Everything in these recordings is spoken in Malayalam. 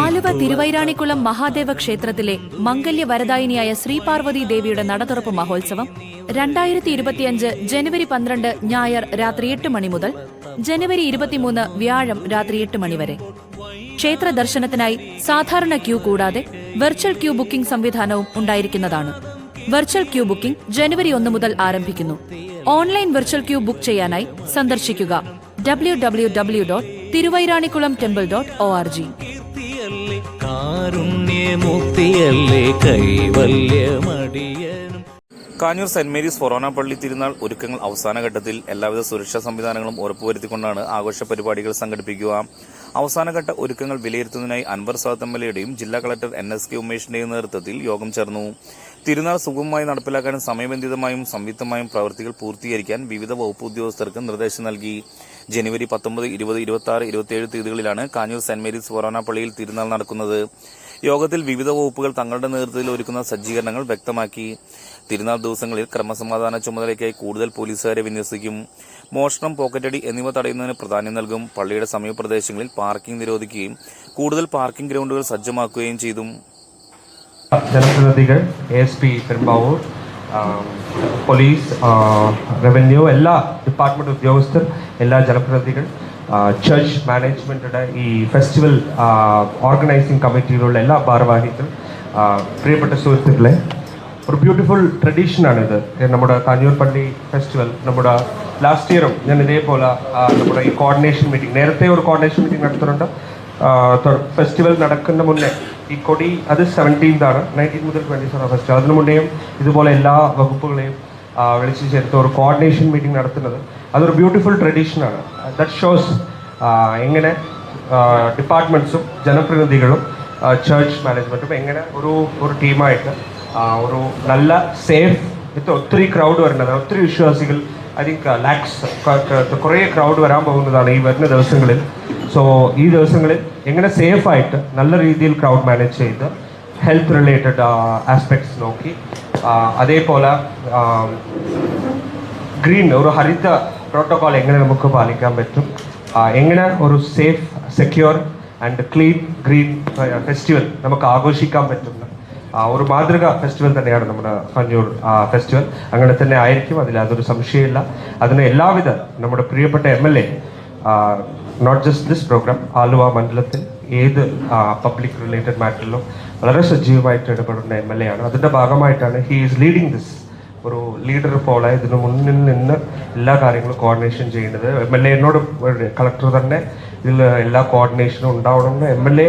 ആലുവ തിരുവൈരാണിക്കുളം മഹാദേവ ക്ഷേത്രത്തിലെ മംഗല്യ വരദായിനിയായ ശ്രീ പാർവതി ദേവിയുടെ നടതുറപ്പ് മഹോത്സവം രണ്ടായിരത്തി ഇരുപത്തിയഞ്ച് ജനുവരി പന്ത്രണ്ട് ഞായർ രാത്രി എട്ട് മണി മുതൽ ജനുവരി ഇരുപത്തിമൂന്ന് വ്യാഴം രാത്രി എട്ട് മണി വരെ. ക്ഷേത്ര ദർശനത്തിനായി സാധാരണ ക്യൂ കൂടാതെ വെർച്വൽ ക്യൂ ബുക്കിംഗ് സംവിധാനവും ഉണ്ടായിരിക്കുന്നതാണ്. വെർച്വൽ ക്യൂ ബുക്കിംഗ് ജനുവരി ഒന്ന് മുതൽ ആരംഭിക്കുന്നു. ഓൺലൈൻ വെർച്വൽ ക്യൂ ബുക്ക് ചെയ്യാനായി സന്ദർശിക്കുക. W W W dot Thiruvairanikulam temple dot O R G. Kanjoor saint Mary's ഫൊറോന പള്ളി തിരുനാൾ ഒരുക്കങ്ങൾ അവസാന ഘട്ടത്തിൽ എല്ലാവിധ സുരക്ഷാ സംവിധാനങ്ങളും ഉറപ്പുവരുത്തിക്കൊണ്ടാണ് ആഘോഷ പരിപാടികൾ സംഘടിപ്പിക്കുക. അവസാനഘട്ട ഒരുക്കങ്ങൾ വിലയിരുത്തുന്നതിനായി അൻവർ സാത്തമ്മലയുടെയും ജില്ലാ കളക്ടർ എൻ എസ് കെ ഉമേഷിന്റെയും നേതൃത്വത്തിൽ യോഗം ചേർന്നു. തിരുനാൾ സുഗമമായി നടപ്പിലാക്കാൻ സമയബന്ധിതമായും സംയുക്തമായും പ്രവൃത്തികൾ പൂർത്തീകരിക്കാൻ വിവിധ വകുപ്പ് ഉദ്യോഗസ്ഥർക്ക് നിർദ്ദേശം നൽകി. ജനുവരി പത്തൊമ്പത് ഇരുപത് ഇരുപത്തി ആറ് ഇരുപത്തിയേഴ് തീയതികളിലാണ് കാഞ്ഞൂർ സെന്റ് മേരീസ് ഫൊറോന പള്ളിയിൽ തിരുനാൾ നടക്കുന്നത്. യോഗത്തിൽ വിവിധ വകുപ്പുകൾ തങ്ങളുടെ നേതൃത്വത്തിൽ ഒരുക്കുന്ന സജ്ജീകരണങ്ങൾ വ്യക്തമാക്കി. തിരുനാൾ ദിവസങ്ങളിൽ ക്രമസമാധാന ചുമതലയ്ക്കായി കൂടുതൽ പോലീസുകാരെ വിന്യസിക്കും. മോഷണം പോക്കറ്റടി എന്നിവ തടയുന്നതിന് പ്രാധാന്യം നൽകും. പള്ളിയുടെ സമീപപ്രദേശങ്ങളിൽ പാർക്കിംഗ് നിരോധിക്കുകയും കൂടുതൽ പാർക്കിംഗ് ഗ്രൗണ്ടുകൾ സജ്ജമാക്കുകയും ചെയ്തു. ജനപ്രതിനിധികൾ S P Perumbavoor police revenue എല്ലാ ഡിപ്പാർട്ട്മെന്റ് ഉദ്യോഗസ്ഥർ എല്ലാ ജനപ്രതിനിധികൾ ചർച്ച് മാനേജ്മെന്റുടെ ഈ ഫെസ്റ്റിവൽ ഓർഗനൈസിംഗ് കമ്മിറ്റിയിലുള്ള എല്ലാ ഭാരവാഹികൾ പ്രിയപ്പെട്ട സുഹൃത്തുക്കളെ ഒരു ബ്യൂട്ടിഫുൾ ട്രഡീഷനാണിത് നമ്മുടെ കാഞ്ഞൂർ പള്ളി ഫെസ്റ്റിവൽ നമ്മുടെ ലാസ്റ്റ് ഇയറും ഞാൻ ഇതേപോലെ നമ്മുടെ ഈ കോർഡിനേഷൻ മീറ്റിംഗ് നേരത്തെ ഒരു കോർഡിനേഷൻ മീറ്റിംഗ് നടത്തുന്നുണ്ട്. ഫെസ്റ്റിവൽ നടക്കുന്ന മുന്നേ ഈ കൊടി അത് സെവന്റീൻത് ആണ് നയന്റീൻ മുതൽ ട്വന്റി സെവൻ ഫെസ്റ്റിവൽ അതിനു മുന്നേയും ഇതുപോലെ എല്ലാ വകുപ്പുകളെയും വിളിച്ചു ചേർത്ത് ഒരു കോർഡിനേഷൻ മീറ്റിംഗ് നടത്തുന്നത്. അതൊരു ബ്യൂട്ടിഫുൾ ട്രഡീഷനാണ് ദറ്റ് ഷോസ് എങ്ങനെ ഡിപ്പാർട്ട്മെന്റ്സും ജനപ്രതിനിധികളും ചേർച്ച് മാനേജ്മെന്റും എങ്ങനെ ഒരു ഒരു ടീമായിട്ട് ഒരു നല്ല സേഫ് ഇത് ഒത്തിരി ക്രൗഡ് വരുന്നത് ഒത്തിരി വിശ്വാസികൾ ഐ ലാക്സ് കുറേ ക്രൗഡ് വരാൻ പോകുന്നതാണ് ഈ വരുന്ന ദിവസങ്ങളിൽ. സോ ഈ ദിവസങ്ങളിൽ എങ്ങനെ സേഫായിട്ട് നല്ല രീതിയിൽ ക്രൗഡ് മാനേജ് ചെയ്ത് ഹെൽത്ത് റിലേറ്റഡ് ആസ്പെക്ട്സ് നോക്കി ആ, അതേപോലെ ഗ്രീൻ ഒരു ഹരിത പ്രോട്ടോകോൾ എങ്ങനെ നമുക്ക് പാലിക്കാൻ പറ്റും? എങ്ങനെ ഒരു safe secure and clean green festival നമുക്ക് ആഘോഷിക്കാൻ പറ്റുന്ന ഒരു മാതൃക ഫെസ്റ്റിവൽ തന്നെയാണ് നമ്മുടെ ഫഞ്ചൂർ ഫെസ്റ്റിവൽ അങ്ങനെ തന്നെ ആയിരിക്കും അതിൽ അതൊരു സംശയമില്ല അതിന് എല്ലാവിധ നമ്മുടെ പ്രിയപ്പെട്ട M L A not just this program Aluva മണ്ഡലത്തിൽ ഏത് പബ്ലിക് റിലേറ്റഡ് മാറ്ററിലും വളരെ സജീവമായിട്ട് ഇടപെടുന്ന എം എൽ എ ആണ്. അതിന്റെ ഭാഗമായിട്ടാണ് ഹി ഈസ് ലീഡിങ് ദിസ് ഒരു ലീഡർ പോലെ ഇതിന് മുന്നിൽ നിന്ന് എല്ലാ കാര്യങ്ങളും കോർഡിനേഷൻ ചെയ്യേണ്ടത് എം എൽ എന്നോട് കളക്ടർ തന്നെ ഇതിൽ എല്ലാ കോർഡിനേഷനും ഉണ്ടാവണമെന്ന് എം എൽ എ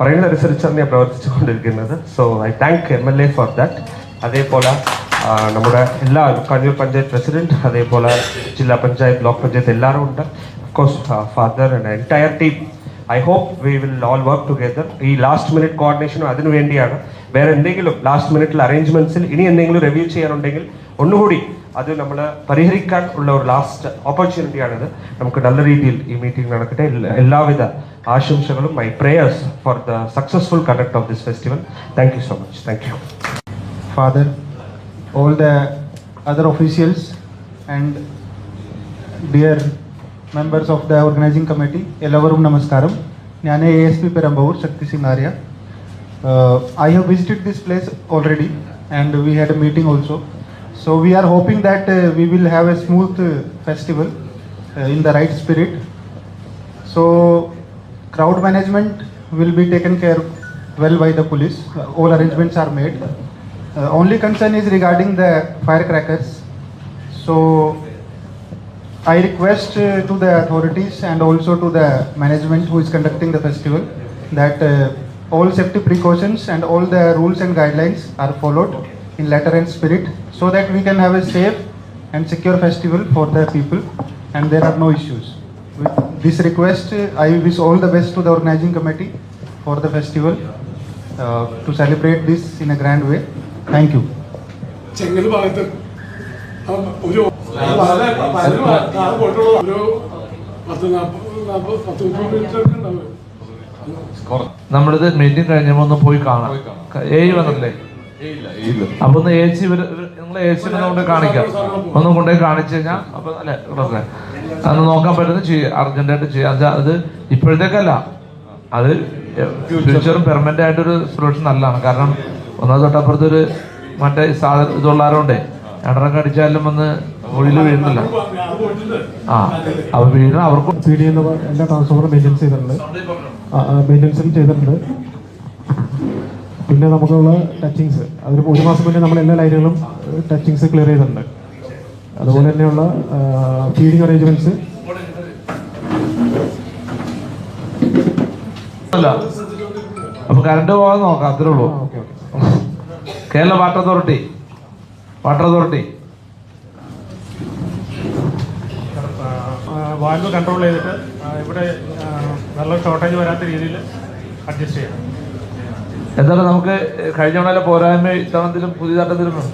പറയുന്നതനുസരിച്ചാണ് ഞാൻ പ്രവർത്തിച്ചുകൊണ്ടിരിക്കുന്നത്. So I thank M L A for that അതേപോലെ നമ്മുടെ എല്ലാ കണ്ണൂർ പഞ്ചായത്ത് പ്രസിഡന്റ് അതേപോലെ ജില്ലാ പഞ്ചായത്ത് ബ്ലോക്ക് പഞ്ചായത്ത് എല്ലാവരും ഉണ്ട്. Father and entire team I hope we will all work together ഈ ലാസ്റ്റ് മിനിറ്റ് കോർഡിനേഷനും അതിനു വേണ്ടിയാണ്. വേറെ എന്തെങ്കിലും ലാസ്റ്റ് മിനിറ്റിൽ അറേഞ്ച്മെന്റ്സിൽ ഇനി എന്തെങ്കിലും റിവ്യൂ ചെയ്യാനുണ്ടെങ്കിൽ ഒന്നുകൂടി അത് നമ്മൾ പരിഹരിക്കാൻ ഉള്ള ഒരു ലാസ്റ്റ് ഓപ്പർച്യൂണിറ്റിയാണിത് നമുക്ക് നല്ല രീതിയിൽ ഈ മീറ്റിംഗ് നടക്കട്ടെ. എല്ലാ- എല്ലാവിധ ആശംസകളും my prayers for the successful conduct of this festival thank you so much thank you father all the other officials, and dear members of the organizing committee, Elavarum Namaskaram. Nyane ASP Perambavur, Shakti Singh Arya. Uh, I have visited this place already and we had a meeting also. So we are hoping that uh, we will have a smooth uh, festival uh, in the right spirit. So crowd management will be taken care well by the police. Uh, all arrangements are made. Uh, only concern is regarding the firecrackers. So I request uh, to the authorities and also to the management who is conducting the festival that uh, all safety precautions and all the rules and guidelines are followed in letter and spirit so that we can have a safe and secure festival for the people and there are no issues. With this request, uh, I wish all the best to the organizing committee for the festival uh, to celebrate this in a grand way. Thank you. നമ്മളിത് മീറ്റിംഗ് കഴിഞ്ഞപ്പോ ഒന്ന് പോയി കാണാം. ഏഴ് വന്നല്ലേ അപ്പൊ ഒന്ന് ഏച്ചി സി നിങ്ങളെ എ സി കൊണ്ട് കാണിക്കാം. ഒന്ന് കൊണ്ടുപോയി കാണിച്ചു കഴിഞ്ഞാൽ അപ്പൊ അല്ലെ ഡോക്ടറെ അന്ന് നോക്കാൻ പറ്റുന്ന ചെയ്യാം അർജന്റായിട്ട് ചെയ്യാം. അത് ഇപ്പോഴത്തേക്കല്ല. അത് ഫ്യൂച്ചറും പെർമനന്റ് ആയിട്ടൊരു സൊല്യൂഷൻ നല്ലതാണ്. കാരണം ഒന്നാമത് തൊട്ടപ്പുറത്തൊരു മറ്റേ സാധനം ഇതുള്ളാരോണ്ടേ രണ്ടെണ്ണം അടിച്ചാലും വന്ന് ഒഴിയിൽ വീഴുന്നില്ല. ആ അപ്പൊ വീഴുന്ന അവർക്കും സി ഡി എന്ന എല്ലാ ട്രാൻസ്ഫോമറും മെയിന്റെനൻസ് ചെയ്തിട്ടുണ്ട്. മെയിന്റെനൻസും ചെയ്തിട്ടുണ്ട്. പിന്നെ നമുക്കുള്ള ടച്ചിങ്സ് അതിന് ഒരു മാസം മുന്നേ നമ്മൾ എല്ലാ ലൈനുകളും ടച്ചിങ്സ് ക്ലിയർ ചെയ്തിട്ടുണ്ട്. അതുപോലെ തന്നെയുള്ള ഫീഡിങ് അറേഞ്ച്മെന്റ്സ് അല്ല. അപ്പൊ കറണ്ട് പോകാൻ നോക്കാം അത്രേ ഉള്ളൂ. Kerala water authority water authority valve control ചെയ്തിട്ട് ഇവിടെ വെള്ളം ഷോർട്ടേജ് വരാത്ത രീതിയിൽ അഡ്ജസ്റ്റ് ചെയ്യണം എന്തായാലും നമുക്ക് കഴിഞ്ഞ തവണ പോരായ്മ ഇത്തവണത്തിലും പുതിയതായിട്ടെന്തെങ്കിലും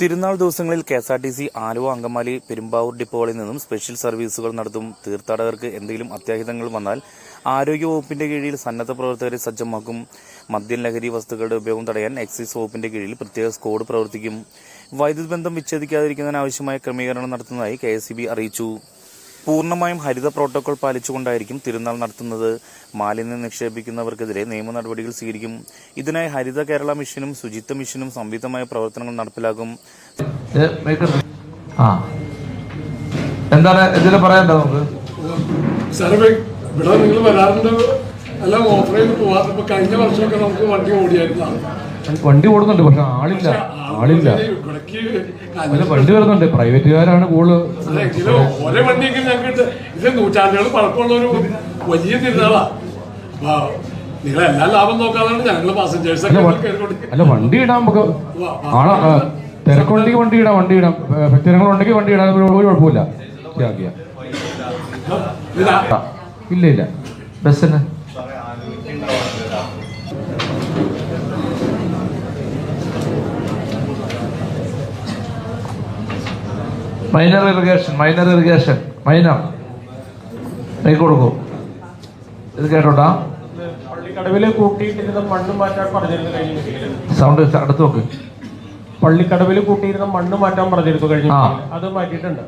തിരുനാൾ ദിവസങ്ങളിൽ K S R T C Aluva Angamaly Perumbavoor ഡിപ്പോകളിൽ നിന്നും സ്പെഷ്യൽ സർവീസുകൾ നടത്തും. തീർത്ഥാടകർക്ക് എന്തെങ്കിലും അത്യാഹിതങ്ങൾ വന്നാൽ ആരോഗ്യവകുപ്പിന്റെ കീഴിൽ സന്നദ്ധ പ്രവർത്തകരെ സജ്ജമാക്കും. മദ്യം ലഹരി വസ്തുക്കളുടെ ഉപയോഗം തടയാൻ എക്സൈസ് വകുപ്പിന്റെ കീഴിൽ പ്രത്യേക സ്കോഡ് പ്രവർത്തിക്കും. വൈദ്യുതി ബന്ധം വിച്ഛേദിക്കാതിരിക്കുന്നതിനാവശ്യമായ ക്രമീകരണം നടത്തുന്നതായി കെ അറിയിച്ചു. പൂർണമായും ഹരിത പ്രോട്ടോകോൾ പാലിച്ചുകൊണ്ടായിരിക്കും തിരുനാൾ നടത്തുന്നത്. മാലിന്യം നിക്ഷേപിക്കുന്നവർക്കെതിരെ നിയമ നടപടികൾ സ്വീകരിക്കും. ഇതിനായി ഹരിത കേരള മിഷനും ശുചിത്വ മിഷനും സംയുക്തമായ പ്രവർത്തനങ്ങൾ നടപ്പിലാകും ആ. എന്താണ് ഇതിൽ പറയാനുണ്ടോ നമുക്ക്? ഇവിടെ നിങ്ങൾ വരാറുണ്ട്. എല്ലാം ഓഫർ ചെയ്ത് പോവാറ് കഴിഞ്ഞ വർഷമൊക്കെ നമുക്ക് വണ്ടി ഓടിയായിരുന്നതാണ്. വണ്ടി ഓടുന്നുണ്ട് പക്ഷെ ആളില്ല ആളില്ല. അല്ല വണ്ടി വരുന്നുണ്ട് പ്രൈവറ്റുകാരാണ് കൂടുതൽ. വണ്ടിയൊക്കെ ഞങ്ങൾക്ക് ഇത് നൂറ്റാണ്ടുകൾ പഴക്കമുള്ള ഒരു വലിയ തിരുനാളാ. നിങ്ങൾ എല്ലാ ലാഭം നോക്കാതാണ് ഞങ്ങൾ പാസഞ്ചേഴ്സ് അല്ല വണ്ടി ഇടാൻ നമുക്ക് ആളെ തിരക്കുണ്ടെങ്കിൽ വണ്ടി ഇടാം വണ്ടി ഇടാം. ഭക്തജനങ്ങളുണ്ടെങ്കിൽ വണ്ടി ഇടാൻ ഒരു കുഴപ്പമില്ല. ഇല്ല ഇല്ല. ബസ്സിന് minor irrigation minor irrigation minor കൈ കൊടുക്കൂ. ഇത് കേട്ടോട്ടാ? പള്ളിക്കടവിൽ കൂട്ടിയിട്ടിരുന്ന മണ്ണ് മാറ്റാൻ പറഞ്ഞിരുന്നു കഴിഞ്ഞ സൗണ്ട് അടുത്ത് നോക്ക്. പള്ളിക്കടവിൽ കൂട്ടിയിരുന്ന മണ്ണ് മാറ്റാൻ പറഞ്ഞിരുന്നു കഴിഞ്ഞു അത് മാറ്റിയിട്ടുണ്ട്.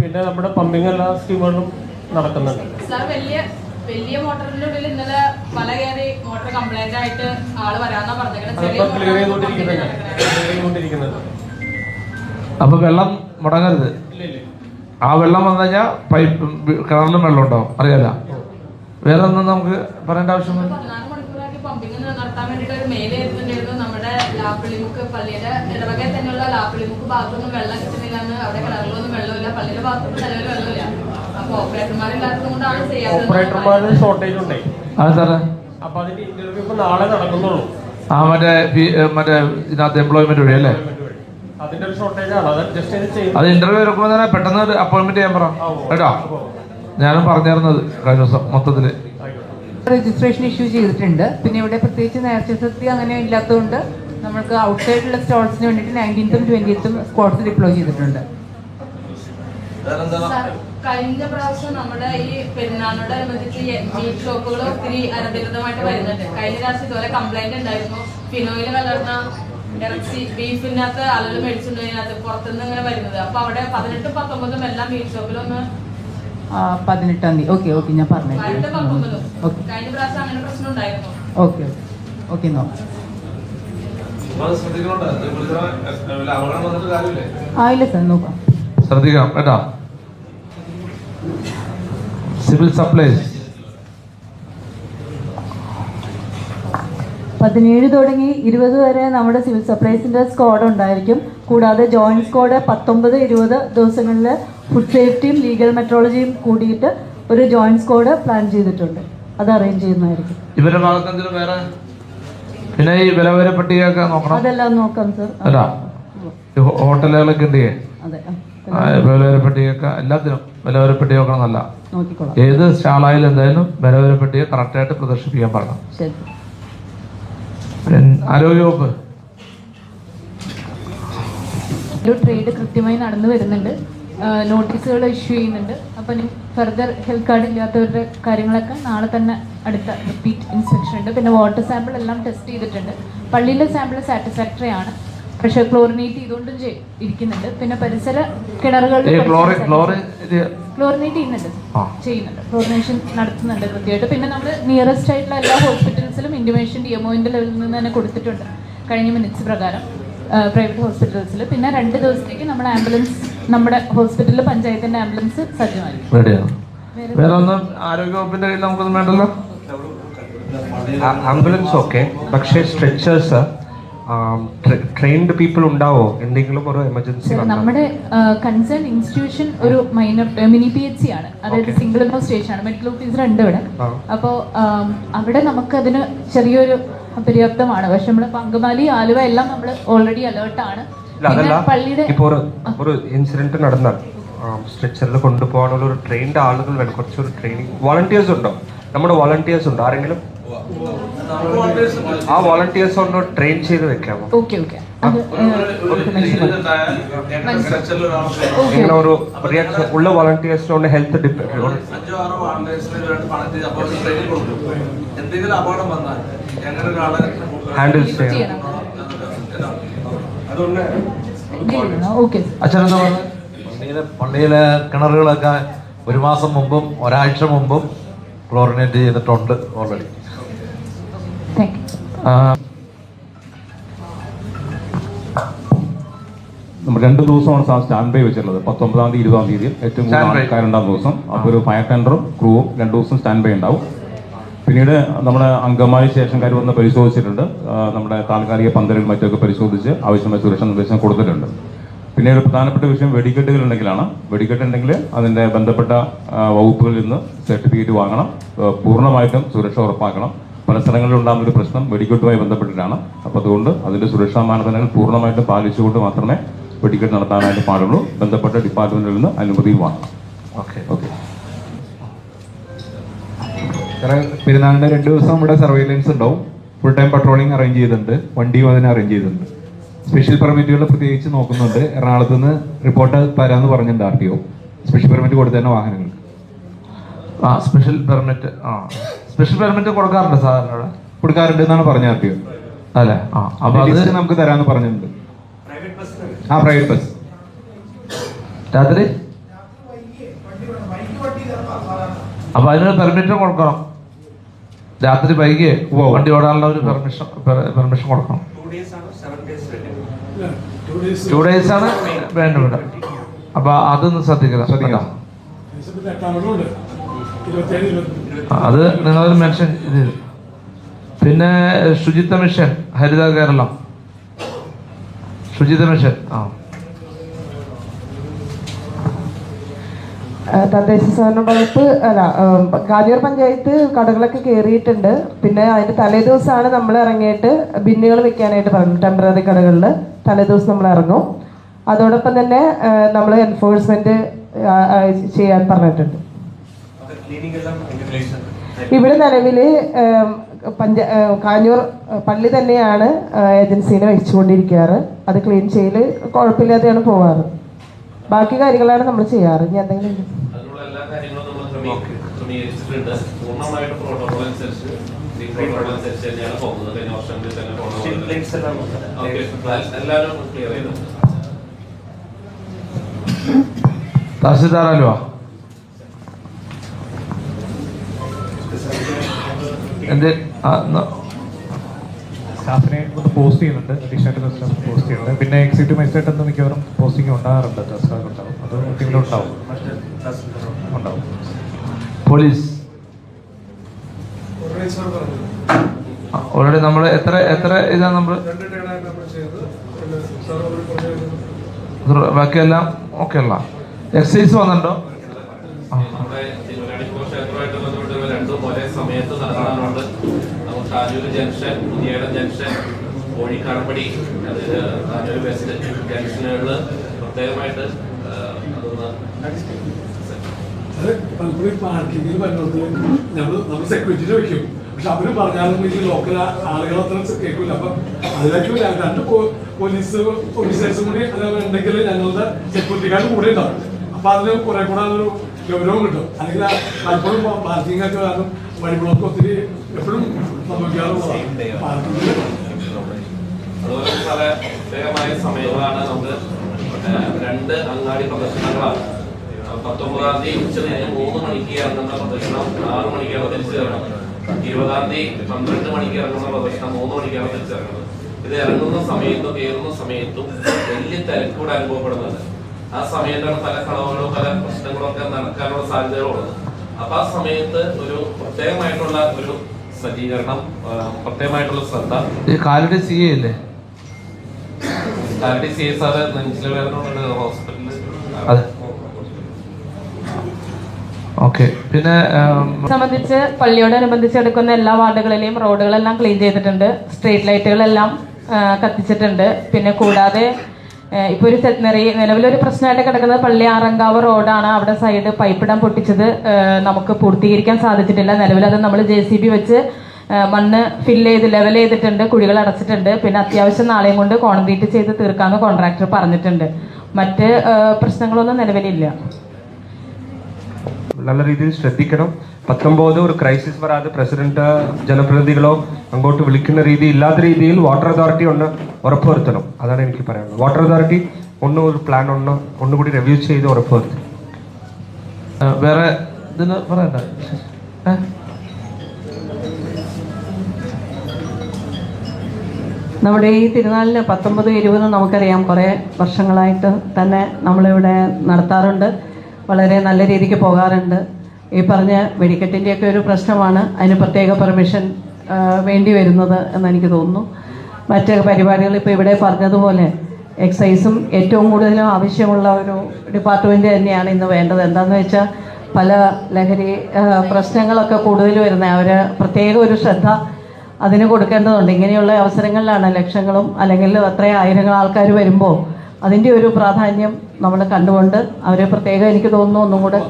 പിന്നെ നമ്മുടെ പമ്പിങ് എല്ലാ സ്കീമുകളും നടക്കുന്നുണ്ട്. സാർ വലിയ വലിയ മോട്ടറിന്റെ ഉള്ളിൽ ഇന്നലെ പല കയറി മോട്ടർ കംപ്ലൈന്റ് ആയിട്ട് ആൾ വരാന്നാ പറഞ്ഞത് ചെറിയ അപ്പൊ വെള്ളം മുടങ്ങരുത്. ആ വെള്ളം വന്നു കഴിഞ്ഞാൽ പൈപ്പ് കിണറിലും വെള്ളം ഉണ്ടോ അറിയാല? വേറെ ഒന്നും നമുക്ക് പറയേണ്ട ആവശ്യമില്ല ലാപ്പിളിമുക്ക് പള്ളിയുടെ ഇടവകയിൽ തന്നെയുള്ള ലാപ്പിളിമുക്ക് ഭാഗത്തൊന്നും വെള്ളം അവിടെ കിണറിലൊന്നും വെള്ളമില്ല. പള്ളിയുടെ ഭാഗത്തൊന്നും നിലവിൽ വെള്ളമില്ല. അപ്പൊ ഓപ്പറേറ്റർമാരില്ലാത്തത് കൊണ്ടാണ് ചെയ്യാത്തത്. ഓപ്പറേറ്റർമാരുടെ ഷോർട്ടേജ് അതെന്താ അപ്പൊ അതിന്റെ ഇന്റർവ്യൂ ഇപ്പൊ നാളെ നടക്കുന്നുള്ളൂ. ആ മറ്റേ മറ്റേ ഇതിനകത്ത് എംപ്ലോയ്മെന്റ് വഴി അല്ലേ അതിന്റെ ഒരു ഷോർട്ടേജ് ആണ് അത് ഇന്റർവ്യൂ എടുക്കുമ്പോൾ തന്നെ പെട്ടെന്ന് ഒരു അപ്പോയിന്റ്മെന്റ് ചെയ്യാൻ പറ. കേട്ടോ? ഞാനും പറഞ്ഞിരുന്നത് കഴിഞ്ഞ ദിവസം മൊത്തത്തിൽ. രജിസ്ട്രേഷൻ ഇഷ്യൂ ചെയ്തിട്ടുണ്ട്. പിന്നെ ഇവിടെ പ്രത്യേകിച്ച് നേർച്ച സത്യ അങ്ങനെ ഇല്ലാത്തതുകൊണ്ട് നമ്മൾക്ക് നമുക്ക് ഔട്ട്സൈഡിലുള്ള സ്റ്റോൾസിന് വേണ്ടിയിട്ട് നയന്റീൻത്തും ട്വന്റിയത്തും സ്ക്വാഡ്സ് ഡിപ്ലോയ് ചെയ്തിട്ടുണ്ട്. കഴിഞ്ഞ പ്രാവശ്യം നമ്മുടെ ഈ പെരുന്നാളിനോടനുബന്ധിച്ച് മീറ്റ് ഷോപ്പുകൾ ഒത്തിരി അനധികൃതമായിട്ട് വരുന്നുണ്ട്. കഴിഞ്ഞ പ്രാവശ്യം ഇതുപോലെ കംപ്ലൈന്റ് ഉണ്ടായിരുന്നു. ഫിനോയിൽ കലർന്ന ഇറച്ചി ബീഫിനകത്ത് അല്ലെങ്കിൽ മേടിച്ചിട്ടുണ്ടതിനകത്ത് പുറത്തുനിന്ന് ഇങ്ങനെ വരുന്നത്. അപ്പൊ അവിടെ പതിനെട്ടും പത്തൊമ്പതും എല്ലാം മീറ്റ് ഷോപ്പിലൊന്ന് പതിനെട്ടാം തീയതി. ഓക്കെ ഓക്കെ ഞാൻ പറഞ്ഞു കഴിഞ്ഞ പ്രാവശ്യം അങ്ങനെ പ്രശ്നം ഉണ്ടായിരുന്നു. Okay okay. നോക്കാം ആ ഇല്ല സാർ നോക്കാം. ശ്രദ്ധിക്കാം കേട്ടോ? സിവിൽ സപ്ലൈസ് പതിനേഴ് തുടങ്ങി ഇരുപത് വരെ നമ്മുടെ സിവിൽ സപ്ലൈസിന്റെ സ്ക്വാഡ് ഉണ്ടായിരിക്കും. കൂടാതെ ജോയിന്റ് സ്ക്വാഡ് പത്തൊമ്പത് ഇരുപത് ദിവസങ്ങളിൽ ഫുഡ് സേഫ്റ്റിയും ലീഗൽ മെട്രോളജിയും കൂടിയിട്ട് ഒരു ജോയിന്റ് സ്ക്വാഡ് പ്ലാൻ ചെയ്തിട്ടുണ്ട്. അത് അറേഞ്ച് ചെയ്യുന്നതായിരിക്കും. ഇവരുടെ ഭാഗത്ത് എന്തെങ്കിലും വേറെ? പിന്നെ ഈ വിലവര പട്ടികയൊക്കെ നോക്കണം. അതെല്ലാം നോക്കാം സർ. അല്ല ഹോട്ടലുകളൊക്കെ ഉണ്ട് അതെ. പട്ടികയൊക്കെ എല്ലാത്തിനും വില പട്ടിക നോക്കണം നല്ല ഏത് സ്റ്റാളായാലും എന്തായാലും വിലവര പട്ടിക കറക്റ്റായിട്ട് പ്രദർശിപ്പിക്കാൻ പറഞ്ഞു ശരി. ആരോഗ്യവകുപ്പ് ട്രേഡ് കൃത്യമായി നടന്നു വരുന്നുണ്ട്. നോട്ടീസുകൾ ഇഷ്യൂ ചെയ്യുന്നുണ്ട്. അപ്പം ഫർദർ ഹെൽത്ത് കാർഡ് ഇല്ലാത്തവരുടെ കാര്യങ്ങളൊക്കെ നാളെ തന്നെ അടുത്ത റിപ്പീറ്റ് ഇൻസ്പെക്ഷൻ ഉണ്ട്. പിന്നെ വാട്ടർ സാമ്പിൾ എല്ലാം ടെസ്റ്റ് ചെയ്തിട്ടുണ്ട്. പള്ളിയിലെ സാമ്പിൾ സാറ്റിസ്ഫാക്ടറി ആണ്. പക്ഷെ ക്ലോറിനേറ്റ് ചെയ്തുകൊണ്ടും ചെയ്- ഇരിക്കുന്നുണ്ട്. പിന്നെ പരിസര കിണറുകൾ ക്ലോറിനേറ്റ് ചെയ്യുന്നുണ്ട്. ചെയ്യുന്നുണ്ട്. ക്ലോറിനേഷൻ നടത്തുന്നുണ്ട് കൃത്യമായിട്ട്. പിന്നെ നമ്മൾ നിയറസ്റ്റ് ആയിട്ടുള്ള എല്ലാ ഹോസ്പിറ്റൽസിലും ഇൻഡിമേഷൻ ഡി എംഒന്റെ ലെവലിൽ നിന്ന് തന്നെ കൊടുത്തിട്ടുണ്ട്. കഴിഞ്ഞ മിനിറ്റ്സ് പ്രകാരം. പ്രൈവറ്റ് ഹോസ്പിറ്റൽസിൽ പിന്നെ രണ്ട് ദിവസത്തേക്ക് നമ്മുടെ ആംബുലൻസ് നമ്മുടെ ഹോസ്പിറ്റലിൽ പഞ്ചായത്തിന്റെ ആംബുലൻസ് സജ്ജമായി വേറെ ഒന്നും കയ്യിൽ നമുക്കൊന്നും വേണ്ടല്ലോ? ആംബുലൻസ് ഓക്കെ പക്ഷേ സ്ട്രെച്ചേഴ്സ് ട്രെയിൻഡ് പീപ്പിൾ ഉണ്ടാവോ? എന്തെങ്കിലും ഒരു എമർജൻസി നമ്മുടെ കൺസേൺ ഇൻസ്റ്റിറ്റ്യൂഷൻ ഒരു minor mini P H C ആണ്. അതായത് സിംഗിൾ ഇൻഡോ സ്റ്റേഷൻ ആണ്. മെഡിക്കൽ ഓഫീസർ ഉണ്ട് ഇവിടെ. അപ്പോൾ അവിടെ നമുക്ക് അതിന് ചെറിയൊരു പര്യാപ്തമാണ്. പക്ഷെ നമ്മൾ പങ്കുമാലി ആലുവ എല്ലാം നമ്മൾ ഓൾറെഡി അലേർട്ട് ആണ്. ഇല്ല അതല്ല. പിന്നെ പള്ളിയുടെ ഇപ്പോൾ ഒരു ഇൻസിഡന്റ് നടന്നാൽ സ്ട്രെച്ചറിൽ കൊണ്ടുപോകാനുള്ള ഒരു ട്രെയിൻഡ് ആളുകൾ വേണം കുറച്ചൊരു ട്രെയിനിങ് വോളണ്ടിയേഴ്സ് ഉണ്ടോ? നമ്മുടെ വോളണ്ടിയേഴ്സ് ഉണ്ടോ? ആരെങ്കിലും? ആ വോളണ്ടിയേഴ്സ് ഒന്ന് ട്രെയിൻ ചെയ്ത് വെക്കാമോ? ഓക്കെ ഓക്കെ ഇങ്ങനെ ഒരു ഉള്ള വോളണ്ടിയേഴ്സിനോട് ഹെൽത്ത് എന്തെങ്കിലും അപകടം വന്നാൽ എങ്ങനെ ഒരാളെ ഹാൻഡിൽ ചെയ്യണം. അച്ഛനെന്താ പള്ളിയിലെ പള്ളിയിലെ കിണറുകളൊക്കെ ഒരു മാസം മുമ്പും ഒരാഴ്ച മുമ്പും ക്ലോറിനേറ്റ് ചെയ്തിട്ടുണ്ട് ഓൾറെഡി നമ്മൾ രണ്ട് ദിവസമാണ് സാർ സ്റ്റാൻഡ് ബൈ വെച്ചിട്ടുള്ളത്. പത്തൊമ്പതാം തീയതി ഇരുപതാം തീയതി ഏറ്റവും കൂടുതൽ Stand ദിവസം. അപ്പോൾ ഒരു ഫയർ ടെൻഡറും ക്രൂവും രണ്ട് ദിവസം സ്റ്റാൻഡ് ബൈ ഉണ്ടാവും. പിന്നീട് നമ്മുടെ അങ്കമാലി സ്റ്റേഷൻകാർ വന്ന് പരിശോധിച്ചിട്ടുണ്ട്. നമ്മുടെ താൽക്കാലിക പന്തലിൽ മറ്റൊക്കെ പരിശോധിച്ച് ആവശ്യമായ സുരക്ഷാ നിർദ്ദേശം കൊടുത്തിട്ടുണ്ട്. പിന്നെ ഒരു പ്രധാനപ്പെട്ട വിഷയം വെടിക്കെട്ടുകൾ ഉണ്ടെങ്കിലാണ്. വെടിക്കെട്ട് ഉണ്ടെങ്കിൽ അതിന്റെ ബന്ധപ്പെട്ട വകുപ്പുകളിൽ നിന്ന് സർട്ടിഫിക്കറ്റ് വാങ്ങണം. പൂർണമായിട്ടും സുരക്ഷ ഉറപ്പാക്കണം. പല സ്ഥലങ്ങളിലും ഉണ്ടാകുന്ന ഒരു പ്രശ്നം വെടിക്കെട്ടുമായി ബന്ധപ്പെട്ടിട്ടാണ്. അപ്പോൾ അതുകൊണ്ട് അതിന്റെ സുരക്ഷാ മാനദണ്ഡങ്ങൾ പൂർണമായിട്ടും പാലിച്ചുകൊണ്ട് മാത്രമേ വെടിക്കെട്ട് നടത്താനായിട്ട് പാടുള്ളൂ. ബന്ധപ്പെട്ട ഡിപ്പാർട്ട്മെന്റിൽ നിന്ന് അനുമതി വാങ്ങണം ഓക്കെ. ഓക്കെ. പെരുന്നാളിന്റെ രണ്ട് ദിവസം ഇവിടെ സർവൈലൻസ് ഉണ്ടാവും. ഫുൾ ടൈം പട്രോളിംഗ് അറേഞ്ച് ചെയ്തിട്ടുണ്ട്. വണ്ടിയും അതിന് അറേഞ്ച് ചെയ്തിട്ടുണ്ട്. സ്പെഷ്യൽ പെർമിറ്റുകൾ പ്രത്യേകിച്ച് നോക്കുന്നുണ്ട്. എറണാകുളത്ത് നിന്ന് റിപ്പോർട്ട് തരാമെന്ന് പറഞ്ഞിട്ടുണ്ട് R T O special permit കൊടുത്തന്നെ വാഹനങ്ങൾക്ക്. ആ സ്പെഷ്യൽ പെർമിറ്റ് ആ. സ്പെഷ്യൽ പെർമിറ്റ് കൊടുക്കാറുണ്ട് സാധാരണ? ഇവിടെ കൊടുക്കാറുണ്ട് എന്നാണ് പറഞ്ഞ ആർ ടി ഒ അല്ലേ? ആ അപ്പൊ അത് നമുക്ക് തരാന്ന് പറഞ്ഞിട്ടുണ്ട്. ആ പ്രൈവറ്റ് ബസ് രാത്രി? അപ്പൊ അതിനൊരു പെർമിറ്റ് കൊടുക്കണം. രാത്രി വൈകി. വണ്ടി ഓടാനുള്ള ഒരു പെർമിഷൻ പെർമിഷൻ കൊടുക്കണം. ടു ഡേയ്സ് ടു ഡേയ്സ് ആണ് വേണ്ട ഇവിടെ. അപ്പൊ അതൊന്ന് ശ്രദ്ധിക്കണം. ശ്രദ്ധിക്കണം. അത് നിങ്ങൾ മെൻഷൻ ചെയ്തു. പിന്നെ ശുചിത്വ മിഷൻ ഹരിത കേരളം. ശുചിത്വ മിഷൻ ആ. തദ്ദേശ സ്വയംഭരണ വകുപ്പ് അല്ല കാലിയർ പഞ്ചായത്ത് കടകളൊക്കെ കയറിയിട്ടുണ്ട് പിന്നെ അതിന്റെ തലേ ദിവസമാണ് നമ്മൾ ഇറങ്ങിയിട്ട് ബിന്നുകൾ വെക്കാനായിട്ട് പറഞ്ഞു ടെമ്പററി കടകളിൽ തലേ ദിവസം നമ്മൾ ഇറങ്ങും. അതോടൊപ്പം തന്നെ നമ്മൾ എൻഫോഴ്സ്മെന്റ് ചെയ്യാൻ പറഞ്ഞിട്ടുണ്ട്. ഇവിടെ നിലവിൽ പഞ്ച കാഞ്ഞൂർ പള്ളി തന്നെയാണ് ഏജൻസീനെ വെച്ചുകൊണ്ടിരിക്കാറ് അത് ക്ലീൻ ചെയ്യൽ കുഴപ്പമില്ലാതെയാണ് പോവാറ്. ബാക്കി കാര്യങ്ങളാണ് നമ്മൾ ചെയ്യാറ്. ഇനി എന്തെങ്കിലും അതിനുള്ള എല്ലാ കാര്യങ്ങളും നമ്മൾ ക്രമീ- ക്രമീകരിച്ചിട്ടുണ്ട് പൂർണമായിട്ട് പ്രോട്ടോകോൾ അനുസരിച്ച് ഈ പ്രോട്ടോകോൾ അനുസരിച്ച് തന്നെയാണ് പോകുന്നത് കഴിഞ്ഞ വർഷങ്ങളിൽ തന്നെ പോകുന്നത് ഓക്കെ എല്ലാവരും ക്ലിയർ ചെയ്തു തഹസിൽദാർ അലുവ ന- സ്റ്റാഫിനെ ഒന്ന് പോസ്റ്റ് ചെയ്യുന്നുണ്ട്. അഡീഷണൽ സ്റ്റാഫ് പോസ്റ്റ് ചെയ്യുന്നുണ്ട്. പിന്നെ എക്സിക്യൂട്ടീവ് മജിസ്ട്രേറ്റ് എന്ന് മിക്കവാറും പോസ്റ്റിംഗ് ഉണ്ടാകാറുണ്ട്. ഉണ്ടാവും അത് ടീമിലും ഉണ്ടാവും. പോലീസ് ഓൾറെഡി നമ്മൾ എത്ര എത്ര ഇതാണ് നമ്മൾ? ബാക്കിയെല്ലാം ഓക്കെ അല്ല. എക്സസൈസ് വന്നിട്ടുണ്ടോ ആ, ആ. നമ്മുടെ തിരുവനാടിപ്പുറ ക്ഷേത്രമായിട്ട് ബന്ധപ്പെട്ട് രണ്ടും ഒരേ സമയത്ത് നടത്താറുണ്ട് കാഞ്ഞൂര് ജംഗ്ഷൻ പുതിയടം ജംഗ്ഷൻ കോഴിക്കാടമ്പടി അതായത് താനൂർ വെസ്റ്റ് ജംഗ്ഷനുകളിൽ പ്രത്യേകമായിട്ട് അതൊന്ന് നമ്മൾ വെക്കും. പക്ഷെ അവർ ഈ ലോക്കൽ ആളുകൾ കേൾക്കില്ല അപ്പൊ അതിലേക്ക് രണ്ട് പോലീസ് ഓഫീസേഴ്സും കൂടി ഉണ്ടെങ്കിൽ ഞങ്ങളുടെ സെക്യൂരിറ്റിക്കാർ കൂടെ ഉണ്ടാവും. അപ്പൊ അതിന് കുറെ കൂടെ ഒരു ഗൗരവം കിട്ടും. അല്ലെങ്കിൽ പലപ്പോഴും പാർക്കിംഗ് ഒക്കെ കാരണം വഴി ബ്ലോക്ക് ഒത്തിരി എപ്പോഴും അതുപോലെ പല പ്രത്യേകമായ സമയങ്ങളാണ് നമുക്ക് രണ്ട് അങ്ങാടി പ്രദർശനങ്ങളാണ്. പത്തൊമ്പതാം തീയതി ഉച്ചനേരം മൂന്ന് മണിക്ക് ഇറങ്ങുന്ന പ്രദർശനം ആറ് മണിക്കാണ് തിരിച്ചിറങ്ങുന്നത് ഇരുപതാം തീയതി പന്ത്രണ്ട് മണിക്ക് ഇറങ്ങുന്ന പ്രദർശനം മൂന്ന് മണിക്കാണ് തിരിച്ചിറങ്ങുന്നത് ഇത് ഇറങ്ങുന്ന സമയത്തും കയറുന്ന സമയത്തും വലിയ തിരക്കൂടെ അനുഭവപ്പെടുന്നുണ്ട്. ആ സമയത്താണ് പല കളവുകളും പല പ്രശ്നങ്ങളും ഒക്കെ നടക്കാനുള്ള സാധ്യതകളുള്ളത്. അപ്പൊ ആ സമയത്ത് ഒരു പ്രത്യേകമായിട്ടുള്ള ഒരു സജ്ജീകരണം പ്രത്യേകമായിട്ടുള്ള ശ്രദ്ധ. ഈ സി എ അല്ലേ? കാലടി സി എ സാറ് നെഞ്ചിലെ വേദന ഹോസ്പിറ്റലിൽ അതെ. ഓക്കെ. പിന്നെ സംബന്ധിച്ച് പള്ളിയോടനുബന്ധിച്ച് എടുക്കുന്ന എല്ലാ വാർഡുകളിലെയും റോഡുകളെല്ലാം ക്ലീൻ ചെയ്തിട്ടുണ്ട്. സ്ട്രീറ്റ് ലൈറ്റുകളെല്ലാം കത്തിച്ചിട്ടുണ്ട്. പിന്നെ കൂടാതെ ഇപ്പോൾ ഒരു നിറയെ നിലവിലൊരു പ്രശ്നമായിട്ട് കിടക്കുന്നത് പള്ളി ആറങ്കാവ് റോഡാണ്. അവിടെ സൈഡ് പൈപ്പിടം പൊട്ടിച്ചത് നമുക്ക് പൂർത്തീകരിക്കാൻ സാധിച്ചിട്ടില്ല. നിലവിൽ നിലവിലത് നമ്മൾ ജെ സി ബി വെച്ച് മണ്ണ് ഫില്ല് ചെയ്ത് ലെവൽ ചെയ്തിട്ടുണ്ട് കുഴികൾ അടച്ചിട്ടുണ്ട്. പിന്നെ അത്യാവശ്യം നാളെയും കൊണ്ട് കോൺക്രീറ്റ് ചെയ്ത് തീർക്കാമെന്ന് കോൺട്രാക്ടർ പറഞ്ഞിട്ടുണ്ട്. മറ്റ് പ്രശ്നങ്ങളൊന്നും നിലവിലില്ല. നല്ല രീതിയിൽ ശ്രദ്ധിക്കണം. പത്തൊമ്പത് ഒരു ക്രൈസിസ് വരാതെ പ്രസിഡന്റ് ജനപ്രതിനിധികളോ അങ്ങോട്ട് വിളിക്കുന്ന രീതി ഇല്ലാത്ത രീതിയിൽ വാട്ടർ അതോറിറ്റി ഒന്ന് ഉറപ്പുവരുത്തണം. അതാണ് എനിക്ക് പറയാനുള്ളത്. വാട്ടർ അതോറിറ്റി ഒന്ന് ഒരു പ്ലാൻ ഒന്ന് ഒന്നുകൂടി റിവ്യൂ ചെയ്ത് ഉറപ്പുവരുത്തും. വേറെ ഇതിന് പറയണ്ട? നമ്മുടെ ഈ തിരുനാളിന് പത്തൊമ്പത് ഇരുപത് നമുക്കറിയാം. കുറേ വർഷങ്ങളായിട്ട് തന്നെ നമ്മളിവിടെ നടത്താറുണ്ട്. വളരെ നല്ല രീതിക്ക് പോകാറുണ്ട്. ഈ പറഞ്ഞ വെടിക്കെട്ടിന്റെയൊക്കെ ഒരു പ്രശ്നമാണ്. അതിന് പ്രത്യേക പെർമിഷൻ വേണ്ടി വരുന്നത് എന്നെനിക്ക് തോന്നുന്നു. മറ്റ് പരിപാടികൾ ഇപ്പോൾ ഇവിടെ പറഞ്ഞതുപോലെ എക്സൈസും ഏറ്റവും കൂടുതലും ആവശ്യമുള്ള ഒരു ഡിപ്പാർട്ട്മെന്റ് തന്നെയാണ് ഇന്ന് വേണ്ടത്. എന്താണെന്ന് വെച്ചാൽ പല ലഹരി പ്രശ്നങ്ങളൊക്കെ കൂടുതൽ വരുന്നത് അവർ പ്രത്യേക ഒരു ശ്രദ്ധ അതിന് കൊടുക്കേണ്ടതുണ്ട്. ഇങ്ങനെയുള്ള അവസരങ്ങളിലാണ് ലക്ഷങ്ങളും അല്ലെങ്കിൽ അത്രയും ആയിരങ്ങൾ ആൾക്കാർ വരുമ്പോൾ അതിന്റെ ഒരു പ്രാധാന്യം നമ്മൾ കണ്ടുകൊണ്ട് അവരെ പ്രത്യേകം എനിക്ക് തോന്നുന്നു ഒന്നും കൂടെ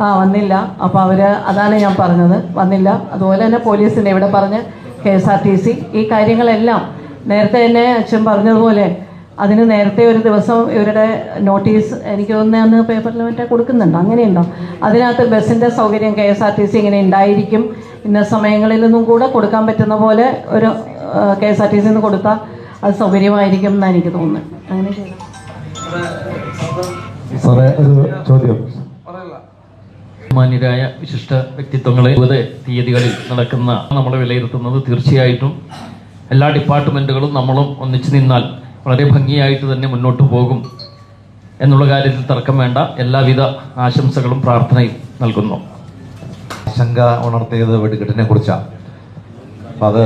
ആ വന്നില്ല. അപ്പോൾ അവർ അതാണ് ഞാൻ പറഞ്ഞത്. വന്നില്ല. അതുപോലെ തന്നെ പോലീസിന്റെ ഇവിടെ പറഞ്ഞ് K S R T C. ഈ കാര്യങ്ങളെല്ലാം നേരത്തെ തന്നെ അച്ഛൻ പറഞ്ഞതുപോലെ അതിന് നേരത്തെ ഒരു ദിവസം ഇവരുടെ നോട്ടീസ് എനിക്ക് തോന്നുന്ന അന്ന് പേപ്പറിൽ മറ്റേ കൊടുക്കുന്നുണ്ട്. അങ്ങനെയുണ്ടോ? അതിനകത്ത് ബസ്സിന്റെ സൗകര്യം K S R T C ഇങ്ങനെ ഉണ്ടായിരിക്കും. ഇന്ന സമയങ്ങളിൽ നിന്നും കൂടെ കൊടുക്കാൻ പറ്റുന്ന പോലെ ഒരു കെ എസ് ആർ ടി സിന്ന് കൊടുത്താൽ അത് സൗകര്യമായിരിക്കും എന്നാണ് എനിക്ക് തോന്നുന്നത്. അങ്ങനെ ചെയ്തു. സാറേ ഒരു ചോദ്യം. മാന്യരായ വിശിഷ്ട വ്യക്തിത്വങ്ങളെ ഇരുപത് തീയതികളിൽ നടക്കുന്ന നമ്മൾ വിലയിരുത്തുന്നത് തീർച്ചയായിട്ടും എല്ലാ ഡിപ്പാർട്ട്മെന്റുകളും നമ്മളും ഒന്നിച്ചു നിന്നാൽ വളരെ ഭംഗിയായിട്ട് തന്നെ മുന്നോട്ട് പോകും എന്നുള്ള കാര്യത്തിൽ തർക്കം വേണ്ട. എല്ലാവിധ ആശംസകളും പ്രാർത്ഥനയും നൽകുന്നു. ആശങ്ക ഉണർത്തിയത് വെടിക്കെട്ടിനെ കുറിച്ചാണ്. അത്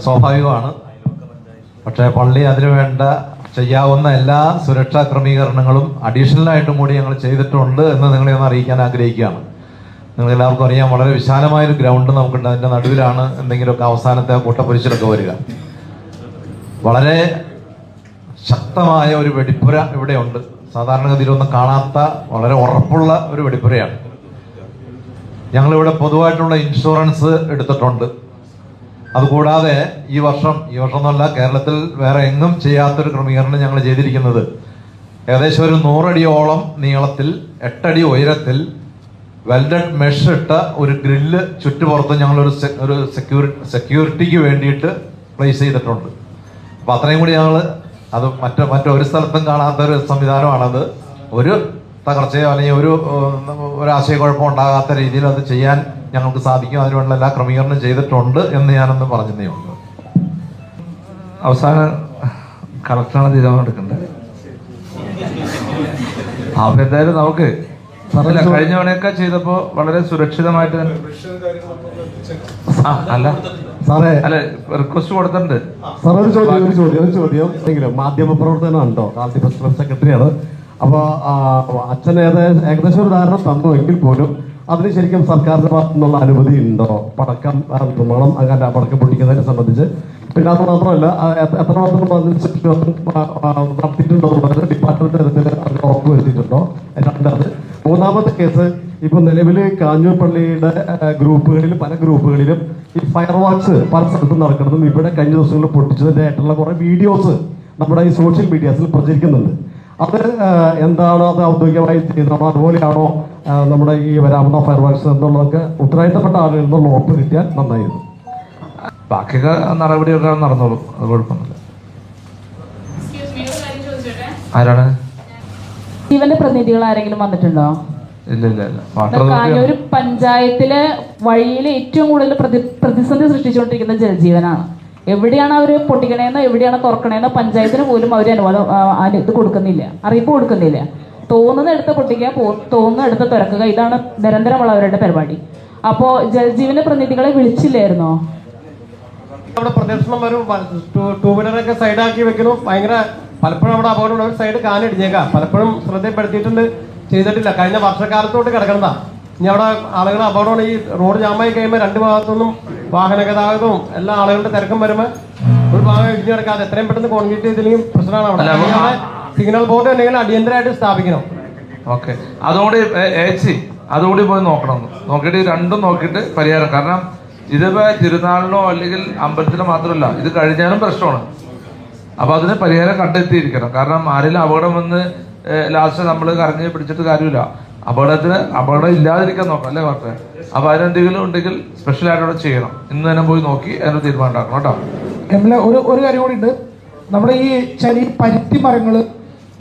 സ്വാഭാവികമാണ്. പക്ഷേ പള്ളി അതിനു വേണ്ട ചെയ്യാവുന്ന എല്ലാ സുരക്ഷാ ക്രമീകരണങ്ങളും അഡീഷണൽ ആയിട്ടും കൂടി ഞങ്ങൾ ചെയ്തിട്ടുണ്ട് എന്ന് നിങ്ങളെ ഒന്ന് അറിയിക്കാൻ ആഗ്രഹിക്കുകയാണ്. നിങ്ങൾ എല്ലാവർക്കും അറിയാം വളരെ വിശാലമായ ഒരു ഗ്രൗണ്ട് നമുക്കുണ്ട്. അതിന്റെ നടുവിലാണ് എന്തെങ്കിലുമൊക്കെ അവസാനത്തെ കൂട്ടപ്പൊരിച്ചിലൊക്കെ വരിക. വളരെ ശക്തമായ ഒരു വെടിപ്പുര ഇവിടെയുണ്ട്. സാധാരണഗതിയിലൊന്നും കാണാത്ത വളരെ ഉറപ്പുള്ള ഒരു വെടിപ്പുരയാണ്. ഞങ്ങളിവിടെ പൊതുവായിട്ടുള്ള ഇൻഷുറൻസ് എടുത്തിട്ടുണ്ട്. അതുകൂടാതെ ഈ വർഷം ഈ വർഷം എന്നല്ല കേരളത്തിൽ വേറെ എങ്ങും ചെയ്യാത്തൊരു ക്രമീകരണം ഞങ്ങൾ ചെയ്തിരിക്കുന്നത്. ഏകദേശം ഒരു നൂറടിയോളം നീളത്തിൽ എട്ടടി ഉയരത്തിൽ വെൽഡഡ് മെഷ് ഇട്ട ഒരു ഗ്രില്ല് ചുറ്റുപുറത്ത് ഞങ്ങളൊരു ഒരു സെക്യൂരി സെക്യൂരിറ്റിക്ക് വേണ്ടിയിട്ട് പ്ലേസ് ചെയ്തിട്ടുണ്ട്. അപ്പം അത്രയും കൂടി ഞങ്ങൾ അത് മറ്റു മറ്റൊരു സ്ഥലത്തും കാണാത്ത ഒരു സംവിധാനമാണത്. ഒരു തകർച്ചയോ അല്ലെങ്കിൽ ഒരു ഒരു ആശയക്കുഴപ്പം ഉണ്ടാകാത്ത രീതിയിൽ അത് ചെയ്യാൻ ഞങ്ങൾക്ക് സാധിക്കും. അതിനുള്ള എല്ലാ ക്രമീകരണം ചെയ്തിട്ടുണ്ട് എന്ന് ഞാനൊന്ന് പറഞ്ഞതേ ഉള്ളൂ. അവസാന കളക്ടറാണ് തീരുമാനം എടുക്കേണ്ടത് അപ്പൊ എന്തായാലും നമുക്ക് പറഞ്ഞില്ല കഴിഞ്ഞ തവണയൊക്കെ ചെയ്തപ്പോ വളരെ സുരക്ഷിതമായിട്ട് ആ, അല്ല. സാറേ. അല്ല റിക്വസ്റ്റ് കൊടുത്തിട്ടുണ്ട്. സാറേ ഒരു ചോദ്യം ഒരു ചോദ്യം ഒരു ചോദ്യം. എങ്കിലും മാധ്യമ പ്രവർത്തനമുണ്ടോ കാർത്തി പ്രസ് ക്ലബ് സെക്രട്ടറിയാണ്. അപ്പോൾ അച്ഛൻ ഏകദേശം ഏകദേശം ഒരു ധാരണ തന്നു. എങ്കിൽ പോലും അതിന് ശരിക്കും സർക്കാരിന്റെ ഭാഗത്തു നിന്നുള്ള അനുമതി ഉണ്ടോ? പടക്കം നിർമ്മാണം അങ്ങനെ പടക്കം പൊട്ടിക്കുന്നതിനെ സംബന്ധിച്ച്. പിന്നെ അത് മാത്രമല്ല എത്ര- ആ, നടത്തിയിട്ടുണ്ടോ ഡിപ്പാർട്ട്മെന്റ് തരത്തിൽ ഉറപ്പ് വരുത്തിയിട്ടുണ്ടോ? രണ്ടത് മൂന്നാമത്തെ കേസ് ഇപ്പൊ നിലവിൽ കാഞ്ഞൂർ പള്ളിയുടെ ഗ്രൂപ്പുകളിലും പല ഗ്രൂപ്പുകളിലും ഈ ഫയർ വാക്സ് പല സ്ഥലത്തും നടക്കുന്നതും ഇവിടെ കഴിഞ്ഞ ദിവസങ്ങളിൽ പൊട്ടിച്ചതിന്റെ ആയിട്ടുള്ള കുറെ വീഡിയോസ് നമ്മുടെ ഈ സോഷ്യൽ മീഡിയാസിൽ പ്രചരിക്കുന്നുണ്ട്. അത് എന്താണോ അത് ഔദ്യോഗികമായി ചെയ്യുന്നത്. അതുപോലെയാണോ നമ്മുടെ ഈ വരാവുന്ന ഫയർ വർക്സ് എന്നുള്ളതൊക്കെ ഉത്തരവാദിത്തപ്പെട്ട ആളുകളിൽ നിന്നുള്ള ഉറപ്പ് കിട്ടിയാൽ നന്നായിരുന്നു. ബാക്കിയൊക്കെ നടപടിയൊക്കെ നടന്നോളും. അത് കുഴപ്പമൊന്നുമില്ല. ആരാണ്? ജീവന്റെ പ്രതിനിധികൾ ആരെങ്കിലും വന്നിട്ടുണ്ടോ? ഇല്ല ഇല്ല ഇല്ല. ഒരു കാഞ്ഞൂർ പഞ്ചായത്തിലെ വഴിയിൽ ഏറ്റവും കൂടുതൽ പ്രതി പ്രതിസന്ധി സൃഷ്ടിച്ചുകൊണ്ടിരിക്കുന്ന ജലജീവനാണ്. എവിടെയാണ് അവർ പൊട്ടിക്കണേന്നോ എവിടെയാണ് തുറക്കണേന്നോ പഞ്ചായത്തിന് പോലും അവർ അനുവാദം ഇത് കൊടുക്കുന്നില്ല. അറിയിപ്പ് കൊടുക്കുന്നില്ല. തോന്നുന്ന എടുത്ത് പൊട്ടിക്കുക തോന്നുന്ന എടുത്ത് തുറക്കുക ഇതാണ് നിരന്തരമുള്ള അവരുടെ പരിപാടി. അപ്പോൾ ജലജീവന പ്രതിനിധികളെ വിളിച്ചില്ലായിരുന്നോ? അവിടെ പ്രദർശനം വരും. ടൂ- വീലറൊക്കെ സൈഡാക്കി വെക്കുന്നു. ഭയങ്കര പലപ്പോഴും അവിടെ അപകടമുള്ള സൈഡ് കാലിടിഞ്ഞേക്കാം പലപ്പോഴും ശ്രദ്ധപ്പെടുത്തിയിട്ടുണ്ട് ചെയ്തിട്ടില്ല. കഴിഞ്ഞ വർഷക്കാലത്തോട്ട് കിടക്കുന്നതാ ഇനി അവിടെ ആളുകൾ അപകടമാണ് ഈ റോഡ് ജാമായി കഴിയുമ്പോൾ രണ്ട് ഭാഗത്തുനിന്നും വാഹന ഗതാഗതവും എല്ലാ ആളുകളുടെ തിരക്കും വരുമ്പോൾ ഒരു ഭാഗം ഇടിഞ്ഞു കിടക്കാതെ എത്രയും പെട്ടെന്ന് കോൺക്രീറ്റ് ചെയ്തില്ലെങ്കിൽ പ്രശ്നമാണ് അവിടെ. സിഗ്നൽ ബോർഡ് ഉണ്ടെങ്കിൽ അടിയന്തരമായിട്ട് സ്ഥാപിക്കണം. ഓക്കെ. അതുകൂടി ഏച്ചി അതുകൂടി പോയി നോക്കണം. നോക്കിയിട്ട് രണ്ടും നോക്കിയിട്ട് പരിഹാരം. കാരണം ഇതിപ്പോ തിരുനാളിനോ അല്ലെങ്കിൽ അമ്പലത്തിനോ മാത്രമല്ല ഇത് കഴിഞ്ഞാലും പ്രശ്നമാണ്. അപ്പൊ അതിന് പരിഹാരം കണ്ടെത്തിയിരിക്കണം. കാരണം ആരെങ്കിലും അപകടം വന്ന് ലാസ്റ്റ് നമ്മൾ കറങ്ങി പിടിച്ചിട്ട് കാര്യമില്ല. അപകടത്തിന് അപകടം ഇല്ലാതിരിക്കാൻ നോക്കാം അല്ലേ ഡോക്ടറെ? അപ്പൊ അതിനെന്തെങ്കിലും ഉണ്ടെങ്കിൽ അവിടെ ചെയ്യണം. ഇന്ന് തന്നെ പോയി നോക്കി അതിന് തീരുമാനം ഉണ്ടാക്കണം കേട്ടോ? എംല ഒരു ഒരു കാര്യം കൂടി ഉണ്ട്. നമ്മുടെ ഈ ചരി പരുത്തി മരങ്ങൾ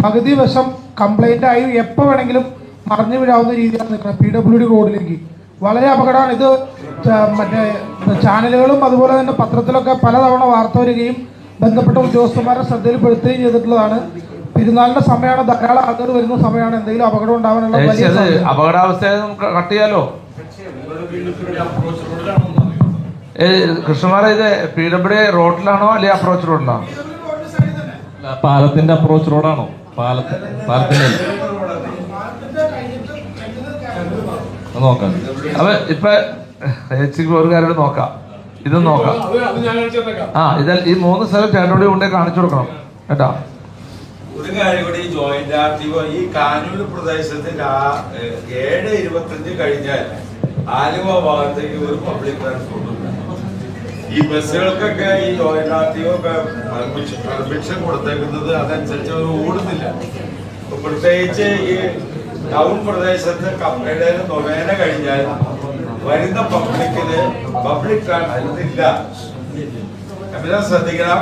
പകുതി വശം കംപ്ലൈന്റ് ആയി എപ്പോ വേണമെങ്കിലും മറിഞ്ഞു വീഴാവുന്ന രീതിയിലാണ് നിൽക്കുന്നത്. പി ഡബ്ല്യു ഡി റോഡിലേക്ക്. വളരെ അപകടമാണ്. ഇത് മറ്റേ ചാനലുകളും അതുപോലെ തന്നെ പത്രത്തിലൊക്കെ പലതവണ വാർത്ത വരികയും ബന്ധപ്പെട്ട ഉദ്യോഗസ്ഥന്മാരെ ശ്രദ്ധയിൽപ്പെടുത്തുകയും ചെയ്തിട്ടുള്ളതാണ്. പെരുന്നാളിന്റെ സമയമാണ് ധാരാളം ആൾക്കാർ വരുന്ന സമയമാണ്. എന്തെങ്കിലും അപകടം ഉണ്ടാവാനുള്ള അപകടാവസ്ഥയെ നമുക്ക് കട്ട് ചെയ്യാലോ? കൃഷ്ണമാരെ ഇത് പി ഡബ്ല്യു റോഡിലാണോ അല്ലെ അപ്രോച്ച് റോഡിലാണോ പാലത്തിന്റെ അപ്രോച്ച് റോഡാണോ? പാലത്തിന്റെ പാലത്തിന്റെ നോക്കാം. അപ്പൊ ഇപ്പൊ ഒരു കാര്യം നോക്കാം. ഇത് നോക്കാം. ആ ഇത് ഈ മൂന്ന് സ്ഥലം ചേട്ടനോട് കൊണ്ടേ കാണിച്ചു കൊടുക്കണം. കേട്ടാ? ഒരു കാര്യം കൂടി ഈ ജോയിന്റ് ആർ ടി ഒ ഈ കാനൂർ പ്രദേശത്ത് ഏഴ് ഇരുപത്തഞ്ച് കഴിഞ്ഞാൽ ആലുവ ഭാഗത്തേക്ക് ഒരു പബ്ലിക് ട്രാൻസ്പോർട്ട് ഈ ബസ്സുകൾക്കൊക്കെ ഈ ജോയിന്റ് ആർ ടി ഒ ഒക്കെ പെർമിഷൻ കൊടുത്തേക്കുന്നത് അതനുസരിച്ച് അവർ ഓടുന്നില്ല. പ്രത്യേകിച്ച് ഈ ടൗൺ പ്രദേശത്ത് കപ്പയുടെ നൊവേന കഴിഞ്ഞാൽ വരുന്ന പബ്ലിക്കിന് പബ്ലിക് ട്രാൻസ്പോർട്ട് ഇല്ല. ശ്രദ്ധിക്കണം ശ്രദ്ധിക്കണം.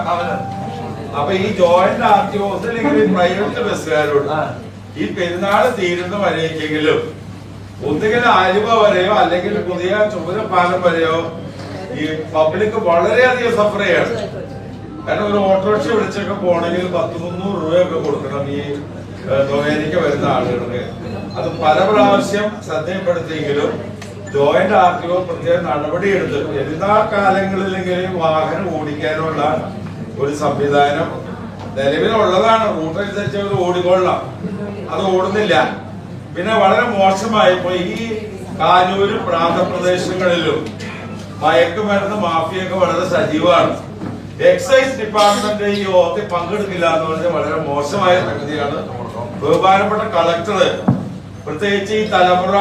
അപ്പൊ ഈ ജോയിന്റ് ആർ ടി അല്ലെങ്കിൽ പ്രൈവറ്റ് ബസ്സുകാരോട് ഈ പെരുന്നാൾ തീരുന്ന വരേക്കെങ്കിലും ഒന്നുകിൽ ആലുവ വരെയോ അല്ലെങ്കിൽ പുതിയ ചുമരപ്പാലം വരെയോ ഈ പബ്ലിക് വളരെയധികം സഫർ ചെയ്യാണ്. കാരണം ഒരു ഓട്ടോറിക്ഷ വിളിച്ചൊക്കെ പോകണമെങ്കിൽ പത്ത് മുന്നൂറ് രൂപയൊക്കെ കൊടുക്കണം ഈ ജോയിനിക്ക് വരുന്ന ആളുകൾക്ക്. അത് പല പ്രാവശ്യം ശ്രദ്ധയപ്പെടുത്തിയെങ്കിലും ജോയിന്റ് ആർ ടി ഒ പ്രത്യേക നടപടിയെടുത്ത് എല്ലാ കാലങ്ങളിലെങ്കിലും വാഹനം ഓടിക്കാനുള്ള ഒരു സംവിധാനം നിലവിലുള്ളതാണ്. റൂട്ട് അനുസരിച്ച് അവർ ഓടിക്കൊള്ളാം. അത് ഓടുന്നില്ല. പിന്നെ വളരെ മോശമായപ്പോ ഈ കാനൂര് പ്രാന്തപ്രദേശങ്ങളിലും മയക്കുമരുന്ന് മാഫിയൊക്കെ വളരെ സജീവമാണ്. എക്സൈസ് ഡിപ്പാർട്ട്മെന്റ് ഈ യോഗത്തിൽ പങ്കെടുക്കില്ല എന്ന് പറഞ്ഞാൽ വളരെ മോശമായ സംഗതിയാണ്. ബഹുമാനപ്പെട്ട കളക്ടർ പ്രത്യേകിച്ച് ഈ തലമുറ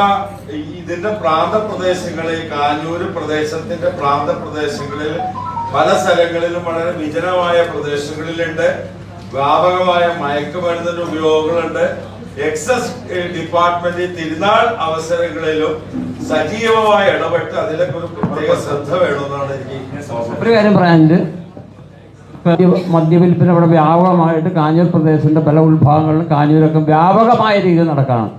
ഇതിന്റെ പ്രാന്തപ്രദേശങ്ങളിൽ കാനൂര് പ്രദേശത്തിന്റെ പ്രാന്തപ്രദേശങ്ങളിൽ പല സ്ഥലങ്ങളിലും വളരെ വിജനമായ പ്രദേശങ്ങളിലുണ്ട്. വ്യാപകമായ മയക്കുമരുന്നിന്റെ ഉപയോഗങ്ങളുണ്ട്. എക്സസ് ഡിപ്പാർട്ട്മെന്റ് തിരുനാൾ അവസരങ്ങളിലും സജീവമായി ഇടപെട്ട് അതിലൊക്കെ ഒരു പ്രത്യേക ശ്രദ്ധ വേണമെന്നാണ് എനിക്ക് ഒരു മദ്യവിൽപ്പന ഇവിടെ വ്യാപകമായിട്ട് കാഞ്ഞൂർ പ്രദേശത്തിന്റെ പല ഉൾഭാഗങ്ങളിലും കാഞ്ഞൂരൊക്കെ വ്യാപകമായ രീതിയിൽ നടക്കുകയാണ്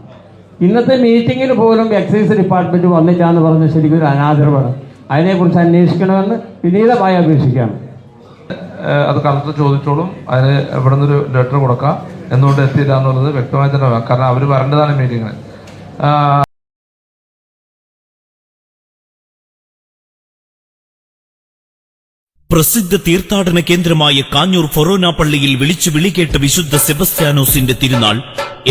ഇന്നത്തെ മീറ്റിങ്ങിൽ പോലും എക്സൈസ് ഡിപ്പാർട്ട്മെന്റ് വന്നില്ല എന്ന് പറഞ്ഞ ശരിക്കും ഒരു അനാദരവാണ്. അതിനെക്കുറിച്ച് അന്വേഷിക്കണമെന്ന് വിനീതമായി അപേക്ഷിക്കുകയാണ് അത് കളക്ടർ ചോദിച്ചോളും. അതിന് ഇവിടെ നിന്നൊരു ലെറ്റർ കൊടുക്കാം. എന്തുകൊണ്ട് എത്തിയില്ല എന്നുള്ളത് വ്യക്തമായി തന്നെ കാരണം അവർ വരേണ്ടതാണ് മീറ്റിങ്ങിന് പ്രസിദ്ധ തീർത്ഥാടന കേന്ദ്രമായ കാഞ്ഞൂർ ഫൊറോന പള്ളിയിൽ വിളിച്ചു വിളികേട്ട വിശുദ്ധ സെബസ്ത്യാനോസിന്റെ തിരുനാൾ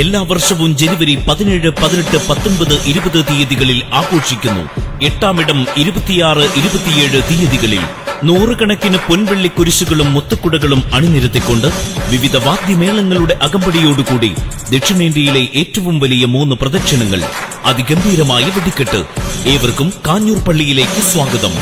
എല്ലാ വർഷവും ജനുവരി പതിനേഴ് പതിനെട്ട് പത്തൊൻപത് ഇരുപത് തീയതികളിൽ ആഘോഷിക്കുന്നു. എട്ടാമിടം ഇരുപത്തിയാറ് ഇരുപത്തിയേഴ് തീയതികളിൽ നൂറുകണക്കിന് പൊൻവെള്ളി കുരിശുകളും മുത്തുക്കുടകളും അണിനിരത്തിക്കൊണ്ട് വിവിധ വാദ്യമേളങ്ങളുടെ അകമ്പടിയോടുകൂടി ദക്ഷിണേന്ത്യയിലെ ഏറ്റവും വലിയ മൂന്ന് പ്രദക്ഷിണങ്ങൾ അതിഗംഭീരമായ വെടിക്കെട്ട്. ഏവർക്കും കാഞ്ഞൂർ പള്ളിയിലേക്ക് സ്വാഗതം.